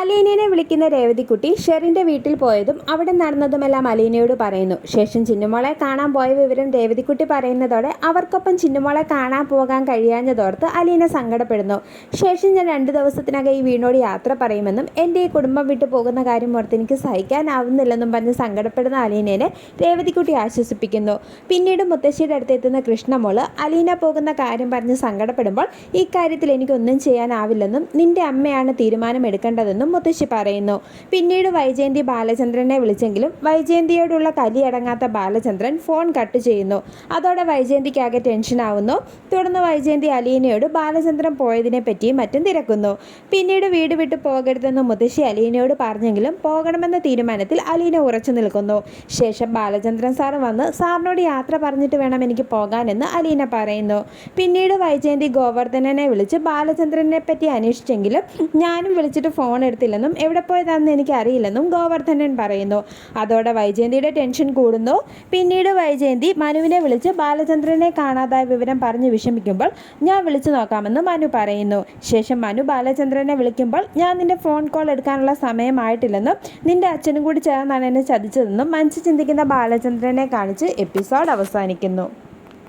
അലീനയെ വിളിക്കുന്ന രേവതിക്കുട്ടി ഷെറിന്റെ വീട്ടിൽ പോയതും അവിടെ നടന്നതുമെല്ലാം അലീനയോട് പറയുന്നു. ശേഷം ചിന്നുമോളെ കാണാൻ പോയ വിവരം രേവതിക്കുട്ടി പറയുന്നതോടെ അവർക്കൊപ്പം ചിന്നുമോളെ കാണാൻ പോകാൻ കഴിയാഞ്ഞതോർത്ത് അലീന സങ്കടപ്പെടുന്നു. ശേഷം ഞാൻ രണ്ട് ദിവസത്തിനകം ഈ വീണോട് യാത്ര പറയുമെന്നും എന്റെ ഈ കുടുംബം വിട്ടു പോകുന്ന കാര്യം ഓർത്ത് എനിക്ക് സഹിക്കാനാവുന്നില്ലെന്നും പറഞ്ഞ് സങ്കടപ്പെടുന്ന അലീനയെ രേവതിക്കുട്ടി ആശ്വസിപ്പിക്കുന്നു. പിന്നീട് മുത്തശ്ശിയുടെ അടുത്തെത്തുന്ന കൃഷ്ണമോൾ അലീന പോകുന്ന കാര്യം പറഞ്ഞ് സങ്കടപ്പെടുമ്പോൾ ഇക്കാര്യത്തിൽ കാര്യത്തിൽ എനിക്കൊന്നും ചെയ്യാനാവില്ലെന്നും നിന്റെ അമ്മയാണ് തീരുമാനം എടുക്കേണ്ടതെന്നും മുത്തശ്ശി പറയുന്നു. പിന്നീട് വൈജയന്തി ബാലചന്ദ്രനെ വിളിച്ചെങ്കിലും വൈജയന്തിയോടുള്ള തലിയടങ്ങാത്ത ബാലചന്ദ്രൻ ഫോൺ കട്ട് ചെയ്യുന്നു. അതോടെ വൈജയന്തിക്കാകെ ടെൻഷനാവുന്നു. തുടർന്ന് വൈജയന്തി അലീനയോട് ബാലചന്ദ്രൻ പോയതിനെ പറ്റിയും മറ്റും തിരക്കുന്നു. പിന്നീട് വീട് വിട്ട് പോകരുതെന്ന് മുത്തശ്ശി അലീനയോട് പറഞ്ഞെങ്കിലും പോകണമെന്ന തീരുമാനത്തിൽ അലീന ഉറച്ചു നിൽക്കുന്നു. ശേഷം ബാലചന്ദ്രൻ സാർ വന്ന് സാറിനോട് യാത്ര പറഞ്ഞിട്ട് വേണം എനിക്ക് പോകാനെന്ന് അലീന പറയുന്നു. പിന്നീട് വൈജയന്തി ഗോവർദ്ധനനെ വിളിച്ച് ബാലചന്ദ്രനെ പറ്റി അന്വേഷിച്ചെങ്കിലും ഞാനും വിളിച്ചിട്ട് ഫോൺ എടുത്തില്ലെന്നും എവിടെ പോയതാണെന്ന് എനിക്ക് അറിയില്ലെന്നും ഗോവർദ്ധനൻ പറയുന്നു. അതോടെ വൈജയന്തിയുടെ ടെൻഷൻ കൂടുന്നു. പിന്നീട് വൈജയന്തി മനുവിനെ വിളിച്ച് ബാലചന്ദ്രനെ കാണാതായ വിവരം പറഞ്ഞ് വിഷമിക്കുമ്പോൾ ഞാൻ വിളിച്ചു നോക്കാമെന്ന് മനു പറയുന്നു. ശേഷം മനു ബാലചന്ദ്രനെ വിളിക്കുമ്പോൾ ഞാൻ നിന്റെ ഫോൺ കോൾ എടുക്കാനുള്ള സമയമായിട്ടില്ലെന്നും നിന്റെ അച്ഛനും കൂടി ചേർന്നാണ് എന്നെ ചതിച്ചതെന്നും മനസ്സ് ചിന്തിക്കുന്ന ബാലചന്ദ്രനെ കാണിച്ച് എപ്പിസോഡ് അവസാനിക്കുന്നു.